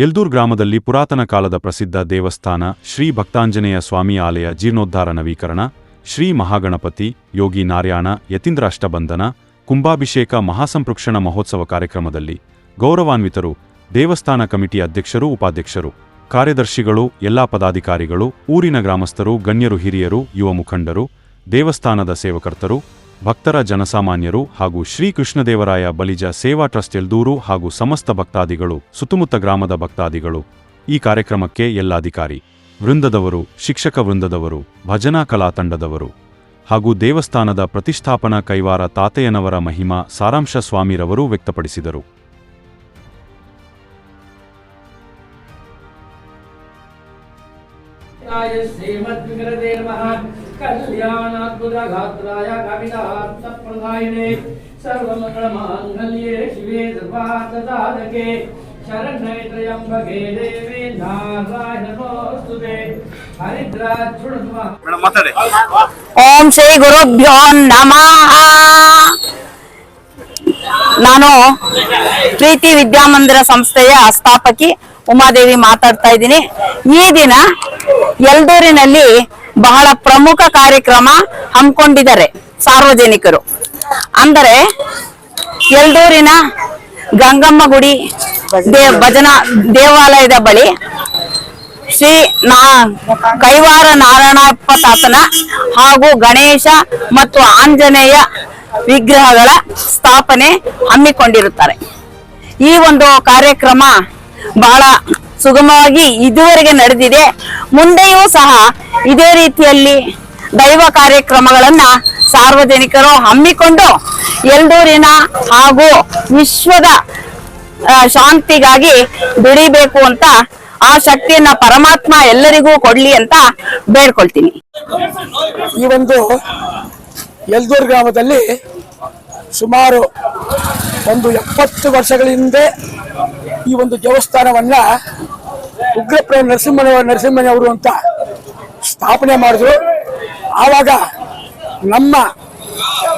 ಯಲ್ದೂರ್ ಗ್ರಾಮದಲ್ಲಿ ಪುರಾತನ ಕಾಲದ ಪ್ರಸಿದ್ಧ ದೇವಸ್ಥಾನ ಶ್ರೀ ಭಕ್ತಾಂಜನೇಯ ಸ್ವಾಮಿ ಆಲಯ ಜೀರ್ಣೋದ್ಧಾರ ನವೀಕರಣ, ಶ್ರೀ ಮಹಾಗಣಪತಿ, ಯೋಗಿ ನಾರಾಯಣ ಯತೀಂದ್ರ ಅಷ್ಟಬಂಧನ ಕುಂಭಾಭಿಷೇಕ ಮಹಾಸಂಪೃಕ್ಷಣ ಮಹೋತ್ಸವ ಕಾರ್ಯಕ್ರಮದಲ್ಲಿ ಗೌರವಾನ್ವಿತರು, ದೇವಸ್ಥಾನ ಕಮಿಟಿ ಅಧ್ಯಕ್ಷರು, ಉಪಾಧ್ಯಕ್ಷರು, ಕಾರ್ಯದರ್ಶಿಗಳು, ಎಲ್ಲಾ ಪದಾಧಿಕಾರಿಗಳು, ಊರಿನ ಗ್ರಾಮಸ್ಥರು, ಗಣ್ಯರು, ಹಿರಿಯರು, ಯುವ ಮುಖಂಡರು, ದೇವಸ್ಥಾನದ ಸೇವಕರ್ತರು ಭಕ್ತರ ಜನಸಾಮಾನ್ಯರು ಹಾಗೂ ಶ್ರೀ ಕೃಷ್ಣದೇವರಾಯ ಬಲಿಜ ಸೇವಾ ಟ್ರಸ್ಟ್ ಎಲ್ದೂರು ಹಾಗೂ ಸಮಸ್ತ ಭಕ್ತಾದಿಗಳು, ಸುತ್ತಮುತ್ತ ಗ್ರಾಮದ ಭಕ್ತಾದಿಗಳು. ಈ ಕಾರ್ಯಕ್ರಮಕ್ಕೆ ಎಲ್ಲಾಧಿಕಾರಿ, ವೃಂದದವರು, ಶಿಕ್ಷಕ ವೃಂದದವರು, ಭಜನಾ ಕಲಾ ತಂಡದವರು ಹಾಗೂ ದೇವಸ್ಥಾನದ ಪ್ರತಿಷ್ಠಾಪನಾ ಕೈವಾರ ತಾತೆಯನವರ ಮಹಿಮಾ ಸಾರಾಂಶ ಸ್ವಾಮಿರವರು ವ್ಯಕ್ತಪಡಿಸಿದರು. य ಕಲ್ಯಾಣಾದ್ಭುತ ಗಾತ್ರಾಯ ಕವಿತಾರ್ಥಪ್ರದಾಯಿನೇ ಸರ್ವಮಂಗಳ ಮಾಂಗಲ್ಯೇ ಶಿವೇ ಸರ್ವಾರ್ಥದಾತಕೆ ಶರಣ್ಯತ್ರಯಂಬಗೆ ದೇವಿ ನಾರಾಯಣೋಸ್ತುತೆ ಓಂ ಶ್ರೀ ಗುರುಭ್ಯೋ ನಮಃ. ನಾನು ಪ್ರೀತಿ ವಿದ್ಯಾಮಂದಿರ ಸಂಸ್ಥೆಯ ಸ್ಥಾಪಕಿ ಉಮಾದೇವಿ ಮಾತಾಡ್ತಾ ಇದ್ದೀನಿ. ಈ ದಿನ ಯಲ್ದೂರಿನಲ್ಲಿ ಬಹಳ ಪ್ರಮುಖ ಕಾರ್ಯಕ್ರಮ ಹಮ್ಮಿಕೊಂಡಿದ್ದಾರೆ ಸಾರ್ವಜನಿಕರು. ಅಂದರೆ ಯಲ್ದೂರಿನ ಗಂಗಮ್ಮ ಗುಡಿ ಭಜನಾ ದೇವಾಲಯದ ಬಳಿ ಶ್ರೀ ನಾ ಕೈವಾರ ನಾರಾಯಣಪ್ಪ ತಾತನ ಹಾಗೂ ಗಣೇಶ ಮತ್ತು ಆಂಜನೇಯ ವಿಗ್ರಹಗಳ ಸ್ಥಾಪನೆ ಹಮ್ಮಿಕೊಂಡಿರುತ್ತಾರೆ. ಈ ಒಂದು ಕಾರ್ಯಕ್ರಮ ಬಹಳ ಸುಗಮವಾಗಿ ಇದುವರೆಗೆ ನಡೆದಿದೆ. ಮುಂದೆಯೂ ಸಹ ಇದೇ ರೀತಿಯಲ್ಲಿ ದೈವ ಕಾರ್ಯಕ್ರಮಗಳನ್ನ ಸಾರ್ವಜನಿಕರು ಹಮ್ಮಿಕೊಂಡು ಎಲ್ದೂರಿನ ಹಾಗೂ ವಿಶ್ವದ ಶಾಂತಿಗಾಗಿ ದುಡಿಬೇಕು ಅಂತ ಆ ಶಕ್ತಿಯನ್ನ ಪರಮಾತ್ಮ ಎಲ್ಲರಿಗೂ ಕೊಡ್ಲಿ ಅಂತ ಬೇಡ್ಕೊಳ್ತೀನಿ. ಈ ಒಂದು ಯಲ್ದೂರು ಗ್ರಾಮದಲ್ಲಿ ಸುಮಾರು ಒಂದು ಎಪ್ಪತ್ತು ವರ್ಷಗಳ ಹಿಂದೆ ಈ ಒಂದು ದೇವಸ್ಥಾನವನ್ನ ಉಗ್ರಪ್ರ ನರಸಿಂಹನ ಅವರು ಅಂತ ಸ್ಥಾಪನೆ ಮಾಡಿದ್ರು. ಆವಾಗ ನಮ್ಮ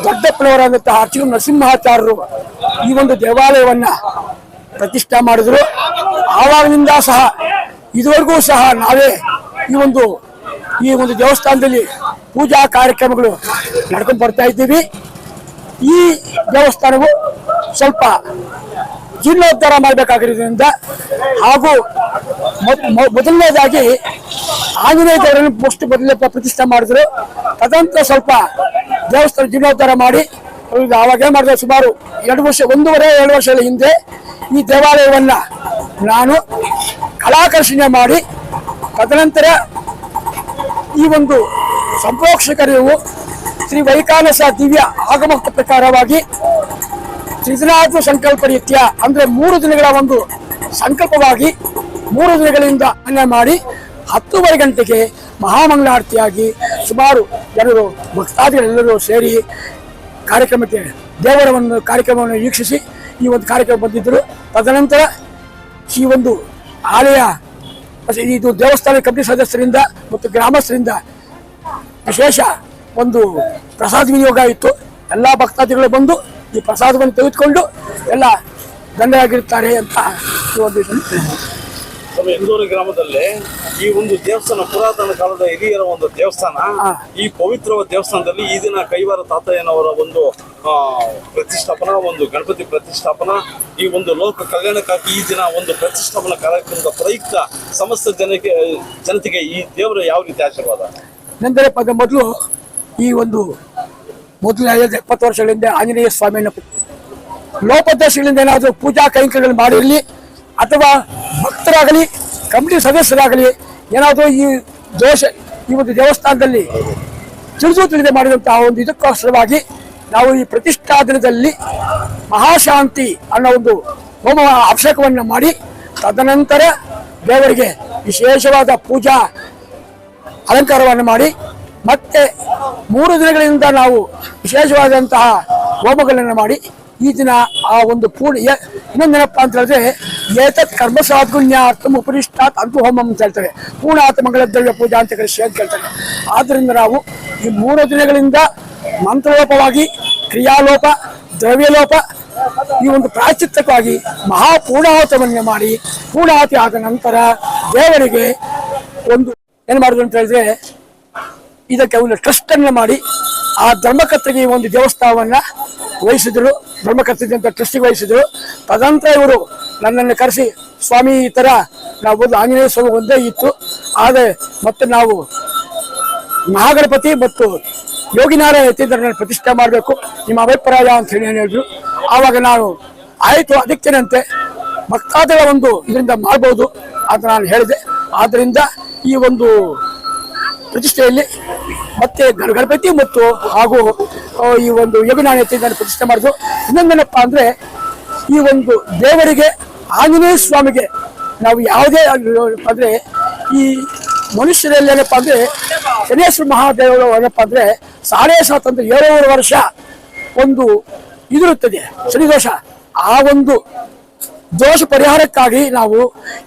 ದೊಡ್ಡಪ್ಪನವರಾದಂತಹ ಅರ್ಚಕ ನರಸಿಂಹಾಚಾರ್ಯರು ಈ ಒಂದು ದೇವಾಲಯವನ್ನ ಪ್ರತಿಷ್ಠೆ ಮಾಡಿದ್ರು. ಆವಾಗಿನಿಂದ ಸಹ, ಇದುವರೆಗೂ ಸಹ ನಾವೇ ಈ ಒಂದು ಈ ಒಂದು ದೇವಸ್ಥಾನದಲ್ಲಿ ಪೂಜಾ ಕಾರ್ಯಕ್ರಮಗಳು ನಡ್ಕೊಂಡು ಬರ್ತಾ ಇದ್ದೀವಿ. ಈ ದೇವಸ್ಥಾನವು ಸ್ವಲ್ಪ ಜೀರ್ಣೋದ್ಧಾರ ಮಾಡಬೇಕಾಗಿರೋದ್ರಿಂದ ಹಾಗೂ ಮೊದಲನೇದಾಗಿ ಆಂಜನೇಯ ದೇವರನ್ನು ಪುಷ್ಟಿ ಮೊದಲನೇ ಪ್ರ- ಪ್ರತಿಷ್ಠೆ ಮಾಡಿದ್ರು. ತದಂತರ ಸ್ವಲ್ಪ ದೇವಸ್ಥಾನ ಜೀರ್ಣೋದ್ಧಾರ ಮಾಡಿ ಅವಾಗೇ ಮಾಡಿದ್ರು ಸುಮಾರು ಎರಡು ವರ್ಷ, ಒಂದೂವರೆ, ಎರಡು ವರ್ಷಗಳ ಹಿಂದೆ ಈ ದೇವಾಲಯವನ್ನ ನಾನು ಕಲಾಕರ್ಷಣೆ ಮಾಡಿ, ತದನಂತರ ಈ ಒಂದು ಸಂಪ್ರೋಕ್ಷಕರು ಶ್ರೀ ವೈಕಾನಸ ದಿವ್ಯ ಆಗಮಕ ಪ್ರಕಾರವಾಗಿ ತ್ರಿದಿನಾಥ ಸಂಕಲ್ಪ ರೀತ್ಯ, ಅಂದ್ರೆ ಮೂರು ದಿನಗಳ ಒಂದು ಸಂಕಲ್ಪವಾಗಿ ಮೂರು ದಿನಗಳಿಂದ ಅನ್ನ ಮಾಡಿ ಹತ್ತೂವರೆ ಗಂಟೆಗೆ ಮಹಾಮಂಗಳಾರತಿಯಾಗಿ ಸುಮಾರು ಜನರು ಭಕ್ತಾದಿಗಳೆಲ್ಲರೂ ಸೇರಿ ಕಾರ್ಯಕ್ರಮಕ್ಕೆ ದೇವರ ಒಂದು ಕಾರ್ಯಕ್ರಮವನ್ನು ವೀಕ್ಷಿಸಿ ಈ ಒಂದು ಕಾರ್ಯಕ್ರಮ ಬಂದಿದ್ದರು. ತದನಂತರ ಈ ಒಂದು ಆಲಯ ಇದು ದೇವಸ್ಥಾನ ಕಮಿಟಿ ಸದಸ್ಯರಿಂದ ಮತ್ತು ಗ್ರಾಮಸ್ಥರಿಂದ ವಿಶೇಷ ಒಂದು ಪ್ರಸಾದ ವಿನಿಯೋಗ ಇತ್ತು. ಎಲ್ಲ ಭಕ್ತಾದಿಗಳು ಬಂದು ಈ ಪ್ರಸಾದವನ್ನು ತೆಗೆದುಕೊಂಡು ಎಲ್ಲ ದಂಡೆಯಾಗಿರುತ್ತಾರೆ ಅಂತ ಈ ಒಂದು ನಮ್ಮ ಎಂದೂರು ಗ್ರಾಮದಲ್ಲಿ ಈ ಒಂದು ದೇವಸ್ಥಾನ ಪುರಾತನ ಕಾಲದ ಹಿರಿಯರ ಒಂದು ದೇವಸ್ಥಾನ. ಈ ಪವಿತ್ರ ದೇವಸ್ಥಾನದಲ್ಲಿ ಈ ದಿನ ಕೈವಾರ ತಾತಯ್ಯನವರ ಒಂದು ಪ್ರತಿಷ್ಠಾಪನ ಒಂದು ಗಣಪತಿ ಪ್ರತಿಷ್ಠಾಪನಾ ಈ ಒಂದು ಲೋಕ ಕಲ್ಯಾಣಕ್ಕಾಗಿ ಈ ದಿನ ಒಂದು ಪ್ರತಿಷ್ಠಾಪನಾ ಕಾರ್ಯಕ್ರಮದ ಪ್ರಯುಕ್ತ ಸಮಸ್ತ ಜನಕ್ಕೆ ಜನತೆಗೆ ಈ ದೇವರ ಯಾವ ರೀತಿ ಆಶೀರ್ವಾದ? ನಂತರ ಪದ ಮೊದಲು ಈ ಒಂದು ಮೊದಲು ಎಪ್ಪತ್ತು ವರ್ಷಗಳಿಂದ ಆಂಜನೇಯ ಸ್ವಾಮಿಯನ್ನು ಲೋಪದರ್ಶಿಗಳಿಂದ ಏನಾದರೂ ಪೂಜಾ ಕೈಂಕರ್ಯಗಳನ್ನು ಮಾಡಿರಲಿ. ಅಥವಾ ಭಕ್ತರಾಗಲಿ, ಕಮಿಟಿ ಸದಸ್ಯರಾಗಲಿ, ಏನಾದರೂ ಈ ದೋಷ, ಈ ಒಂದು ದೇವಸ್ಥಾನದಲ್ಲಿ ತಿಳಿದು ತಿಳಿದು ಮಾಡಿದಂತಹ ಒಂದು ಇದಕ್ಕೋಸ್ಕರವಾಗಿ ನಾವು ಈ ಪ್ರತಿಷ್ಠಾ ದಿನದಲ್ಲಿ ಮಹಾಶಾಂತಿ ಅನ್ನೋ ಒಂದು ಹೋಮ ಅಭಿಷೇಕವನ್ನು ಮಾಡಿ, ತದನಂತರ ದೇವರಿಗೆ ವಿಶೇಷವಾದ ಪೂಜಾ ಅಲಂಕಾರವನ್ನು ಮಾಡಿ, ಮತ್ತೆ ಮೂರು ದಿನಗಳಿಂದ ನಾವು ವಿಶೇಷವಾದಂತಹ ಹೋಮಗಳನ್ನು ಮಾಡಿ ಈ ದಿನ ಆ ಒಂದು ಪೂರ್ಣ ಇನ್ನೊಂದು ಇನ್ನೊಂದೇನಪ್ಪ ಅಂತ ಹೇಳಿದ್ರೆ, ಏತತ್ ಕರ್ಮ ಸಾಧುಣ್ಯಾರ್ಥಂ ಉಪನಿಷ್ಠಾತ್ ಅಂತು ಹೋಮಂ ಅಂತ ಹೇಳ್ತಾರೆ. ಪೂರ್ಣಾತ್ ಮಂಗಳ ದ್ರವ್ಯ ಪೂಜಾ ಅಂತ ಕಳಿಸಿ ಅಂತ ಹೇಳ್ತಾರೆ. ಆದ್ದರಿಂದ ನಾವು ಈ ಮೂರು ದಿನಗಳಿಂದ ಮಂತ್ರಲೋಪವಾಗಿ, ಕ್ರಿಯಾಲೋಪ, ದ್ರವ್ಯಲೋಪ, ಈ ಒಂದು ಪ್ರಾಚಿತ್ಯಕ್ಕಾಗಿ ಮಹಾಪೂರ್ಣಾಹುತವನ್ನು ಮಾಡಿ, ಪೂರ್ಣಾಹುತಿ ಆದ ನಂತರ ದೇವರಿಗೆ ಒಂದು ಏನು ಮಾಡಿದ್ರು ಅಂತ ಹೇಳಿದ್ರೆ, ಇದಕ್ಕೆ ಒಂದು ಟ್ರಸ್ಟ್ ಅನ್ನ ಮಾಡಿ, ಆ ಧರ್ಮಕರ್ತರಿಗೆ ಈ ಒಂದು ದೇವಸ್ಥಾನವನ್ನ ವಹಿಸಿದ್ರು ಬ್ರಹ್ಮಕರ್ತಿದ್ದಂಥ ಟ್ರಸ್ಟಿಗೆ ವಹಿಸಿದ್ರು. ತದನಂತರ ಇವರು ನನ್ನನ್ನು ಕರೆಸಿ, ಸ್ವಾಮಿ ಈ ಥರ ನಾವು ಒಂದು ಆಂಜನೇಯ ಸ್ವಾಮಿ ಒಂದೇ ಇತ್ತು. ಆದರೆ ಮತ್ತೆ ನಾವು ಮಹಾಗಣಪತಿ ಮತ್ತು ಯೋಗಿನಾರಾಯಣ ಯತೀಂದ್ರನ ಪ್ರತಿಷ್ಠೆ ಮಾಡಬೇಕು. ನಿಮ್ಮ ಅಭಿಪ್ರಾಯ ಅಂತ ಹೇಳಿ ಹೇಳಿದ್ರು. ಆವಾಗ ನಾನು, ಆಯಿತು, ಅದಕ್ಕೇನಂತೆ. ಭಕ್ತಾದಿಗಳ ಒಂದು ಇದರಿಂದ ಮಾಡ್ಬೋದು ಅಂತ ನಾನು ಹೇಳಿದೆ. ಆದ್ದರಿಂದ ಈ ಒಂದು ಪ್ರತಿಷ್ಠೆಯಲ್ಲಿ ಮತ್ತೆ ಗಣ- ಗಣಪತಿ ಮತ್ತು ಹಾಗೂ ಈ ಒಂದು ಯೋಗನಾಣ್ಯತೆಯನ್ನು ಪ್ರತಿಷ್ಠೆ ಮಾಡಿದ್ರು ಇನ್ನೊಂದೇನಪ್ಪ ಅಂದ್ರೆ, ಈ ಒಂದು ದೇವರಿಗೆ, ಆಂಜನೇಯ ಸ್ವಾಮಿಗೆ ನಾವು ಯಾವುದೇ ಅಂದ್ರೆ, ಈ ಮನುಷ್ಯರಲ್ಲಿ ಏನಪ್ಪ ಅಂದ್ರೆ, ಶನೇಶ್ವರ ಮಹಾದೇವರು ಏನಪ್ಪ ಅಂದ್ರೆ ಸಾಡೆ ಸಾತ್ ಅಂದ್ರೆ ಏಳೂವರೆ ವರ್ಷ ಒಂದು ಇದಿರುತ್ತದೆ, ಶನಿದೋಷ. ಆ ಒಂದು ದೋಷ ಪರಿಹಾರಕ್ಕಾಗಿ ನಾವು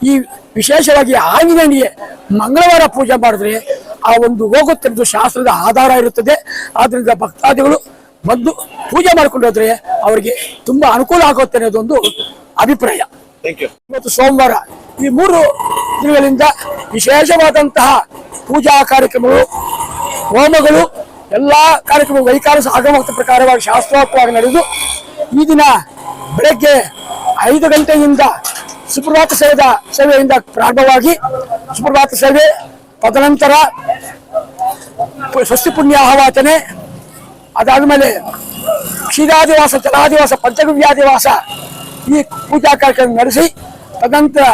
ಈ ವಿಶೇಷವಾಗಿ ಆಂಜನೇಯನಿಗೆ ಮಂಗಳವಾರ ಪೂಜೆ ಮಾಡಿದ್ರೆ ಆ ಒಂದು ಹೋಗುತ್ತಿರೋದು ಶಾಸ್ತ್ರದ ಆಧಾರ ಇರುತ್ತದೆ. ಆದ್ರಿಂದ ಭಕ್ತಾದಿಗಳು ಬಂದು ಪೂಜೆ ಮಾಡ್ಕೊಂಡು ಹೋದ್ರೆ ಅವರಿಗೆ ತುಂಬಾ ಅನುಕೂಲ ಆಗುತ್ತೆ ಅನ್ನೋದೊಂದು ಅಭಿಪ್ರಾಯ. ಮತ್ತು ಸೋಮವಾರ ಈ ಮೂರು ದಿನಗಳಿಂದ ವಿಶೇಷವಾದಂತಹ ಪೂಜಾ ಕಾರ್ಯಕ್ರಮಗಳು ಹೋಮಗಳು ಎಲ್ಲಾ ಕಾರ್ಯಕ್ರಮ ವೈಕಾರಸ ಆಗಮದ ಪ್ರಕಾರವಾಗಿ ಶಾಸ್ತ್ರೋಕ್ತವಾಗಿ ನಡೆದು ಈ ದಿನ ಬೆಳಗ್ಗೆ ಐದು ಗಂಟೆಯಿಂದ ಸುಪ್ರಭಾತ ಸೇವೆದ ಸೇವೆಯಿಂದ ಪ್ರಾರಂಭವಾಗಿ ಸುಪ್ರಭಾತ ಸೇವೆ ತದನಂತರ ಸ್ವಸ್ತಿ ಪುಣ್ಯ ಆವಾಚನೆ, ಅದಾದಮೇಲೆ ಕ್ಷೀರಾದಿವಾಸ, ಜಲಾದಿವಾಸ, ಪಂಚಗವ್ಯಾದಿವಾಸ ಈ ಪೂಜಾ ಕಾರ್ಯಕ್ರಮ ನಡೆಸಿ, ತದನಂತರ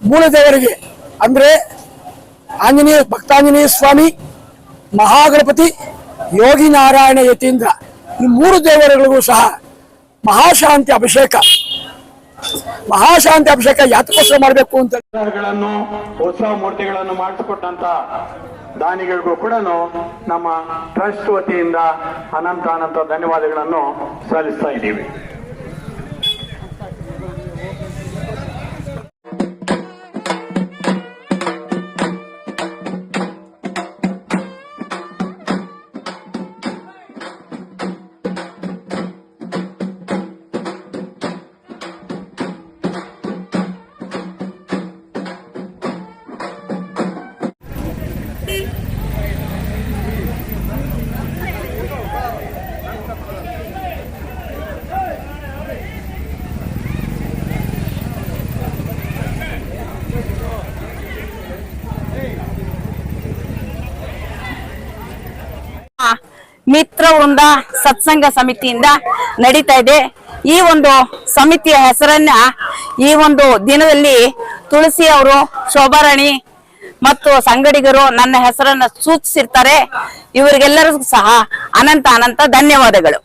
ಮೂಲದೇವರಿಗೆ ಅಂದರೆ ಆಂಜನೇಯ, ಭಕ್ತಾಂಜನೇಯ ಸ್ವಾಮಿ, ಮಹಾಗಣಪತಿ, ಯೋಗಿ ನಾರಾಯಣ ಯತೀಂದ್ರ ಈ ಮೂರು ದೇವರುಗಳಿಗೂ ಸಹ ಮಹಾಶಾಂತಿ ಅಭಿಷೇಕ. ಮಹಾಶಾಂತಿ ಅಭಿಷೇಕ ಯಾತಕೋಸ್ಕರ ಮಾಡಬೇಕು ಅಂತ. ಉತ್ಸವ ಮೂರ್ತಿಗಳನ್ನು ಮಾಡಿಸಿಕೊಟ್ಟಂತ ದಾನಿಗಳಿಗೂ ಕೂಡ ನಮ್ಮ ಟ್ರಸ್ಟ್ ವತಿಯಿಂದ ಅನಂತ ಅನಂತ ಧನ್ಯವಾದಗಳನ್ನು ಸಲ್ಲಿಸ್ತಾ ಇದ್ದೀವಿ. ಮಿತ್ರ ವೃಂದ ಸತ್ಸಂಗ ಸಮಿತಿಯಿಂದ ನಡೀತಾ ಇದೆ. ಈ ಒಂದು ಸಮಿತಿಯ ಹೆಸರನ್ನ ಈ ಒಂದು ದಿನದಲ್ಲಿ ತುಳಸಿ ಅವರು ಶೋಭಾರಾಣಿ ಮತ್ತು ಸಂಗಡಿಗರು ನನ್ನ ಹೆಸರನ್ನ ಸೂಚಿಸಿರ್ತಾರೆ. ಇವರಿಗೆಲ್ಲರಿಗೂ ಸಹ ಅನಂತ ಅನಂತ ಧನ್ಯವಾದಗಳು.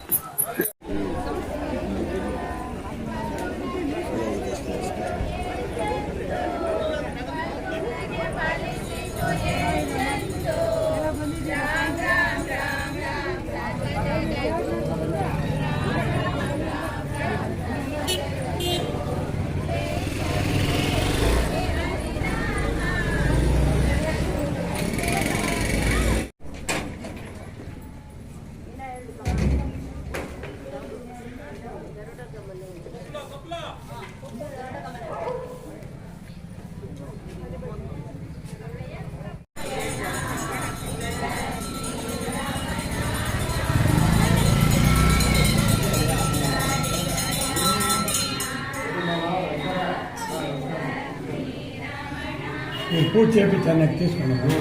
నేను పూర్తి చేయించాను నాకు తీసుకున్నాను.